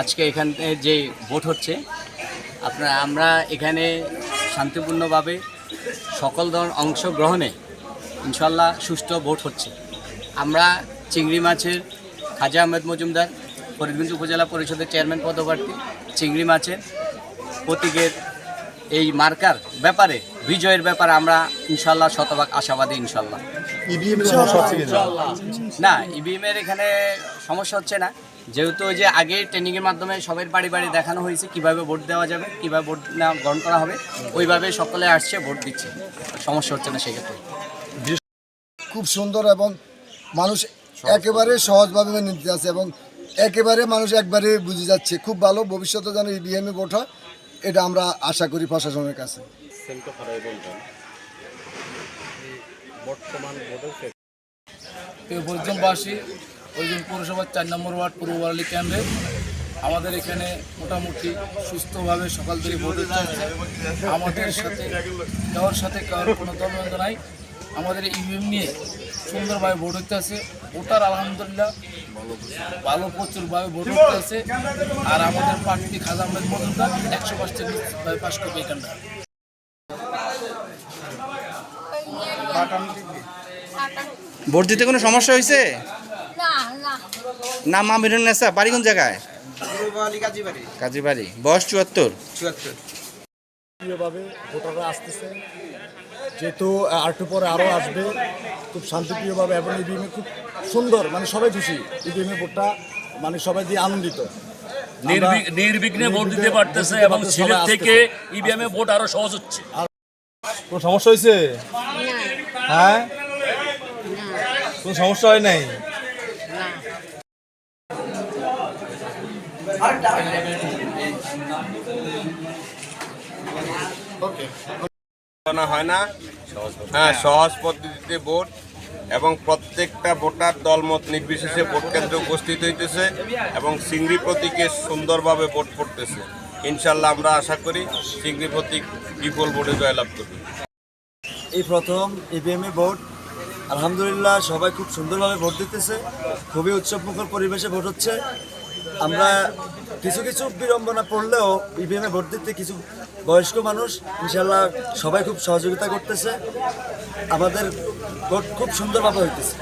আজকে এখানে যে ভোট হচ্ছে আপনার আমরা এখানে শান্তিপূর্ণভাবে সকল ধরনের অংশগ্রহণে ইনশাল্লাহ সুষ্ঠু ভোট হচ্ছে। আমরা চিংড়ি মাছের খাজা আহমেদ মজুমদার ফরিদগঞ্জ উপজেলা পরিষদের চেয়ারম্যান পদপ্রার্থী চিংড়ি মাছের প্রতীকের এই মার্কার ব্যাপারে বিজয়ের ব্যাপারে আমরা ইনশাল্লাহ শতভাগ আশাবাদী ইনশাল্লাহ না ইভিএম এর এখানে সমস্যা হচ্ছে না। যেহেতু ওই যে আগে ট্রেনিংয়ের মাধ্যমে সবার বাড়ি বাড়ি দেখানো হয়েছে কীভাবে ভোট দেওয়া যাবে কীভাবে ভোট না গ্রহণ করা হবে ওইভাবে সকলে আসছে ভোট দিচ্ছে। সমস্যা হচ্ছে না সেক্ষেত্রে। খুব সুন্দর এবং মানুষ একেবারে সহজভাবে নিতে আছে এবং একেবারে মানুষ একবারে বুঝে যাচ্ছে। খুব ভালো ভবিষ্যতে যেন ইভিএমে ভোট হয় এটা আমরা আশা করি প্রশাসনের কাছে। প্রিয় পরিজনবাসী ওইজন পৌরসভার চার নম্বর ওয়ার্ড পূর্ব বারালি কেন্দ্রে আমাদের এখানে মোটামুটি সুস্থভাবে সকাল থেকে ভোট চলছে আমাদের সাথে কারোর সাথে কারোর কোনো দলবন্ধ নাই। আমাদের ইভিএম নিয়ে সুন্দরভাবে ভোট হতে আছে ভোটার আলহামদুলিল্লাহ ভালো প্রচুরভাবে ভোট হতে আছে আর আমাদের প্রার্থী খাজা আহমেদ মজুমদার একশো পার্সেন্ট পাশ করবে এখানটা ভোট দিতে কোনো সমস্যা হয়েছে? না না। না মা মিরন নেসা বাড়ি কোন জায়গায়? কাজী বাড়ি বয়স চুয়াত্তর? প্রিয়ভাবে ভোটাররা আসতেছে। যেহেতু আর একটু পরে আরও আসবে খুব শান্তিপ্রিয়ভাবে এবং ইভিএমে খুব সুন্দর মানে সবাই খুশি। ইভিএমে ভোটটা মানে সবাই দিয়ে আনন্দিত। নির্বি- নির্বিঘ্নে ভোট দিতে পারতেছে এবং সিলেট থেকে ইভিএমে ভোট আরও সহজ হচ্ছে। কোনো সমস্যা হয়েছে? হ্যাঁ? কোনো সমস্যা হয় নাই? হয় না। হ্যাঁ সহজ পদ্ধতিতে ভোট এবং প্রত্যেকটা ভোটার দলমত নির্বিশেষে ভোট কেন্দ্রে উপস্থিত হইতেছে এবং সিংড়ি প্রতীকে সুন্দরভাবে ভোট পড়তেছে ইনশাল্লাহ আমরা আশা করি সিংড়ি প্রতীক বিপুল ভোটে জয়লাভ করবে। এই প্রথম ইভিএমে ভোট। আলহামদুলিল্লাহ সবাই খুব সুন্দরভাবে ভোট দিতেছে। খুবই উৎসবমুখর পরিবেশে ভোট হচ্ছে। আমরা কিছু কিছু বিড়ম্বনা পড়লেও ইভিএমে ভোট দিতে কিছু বয়স্ক মানুষ ইনশাল্লাহ সবাই খুব সহযোগিতা করতেছে। আমাদের ভোট খুব সুন্দরভাবে হইতেছে।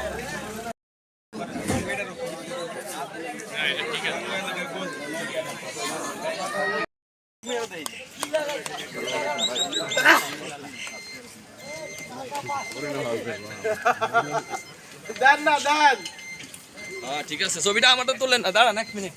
ঠিক আছে। ছবিটা আমারটা তুললেন না দাঁড়ান এক মিনিট।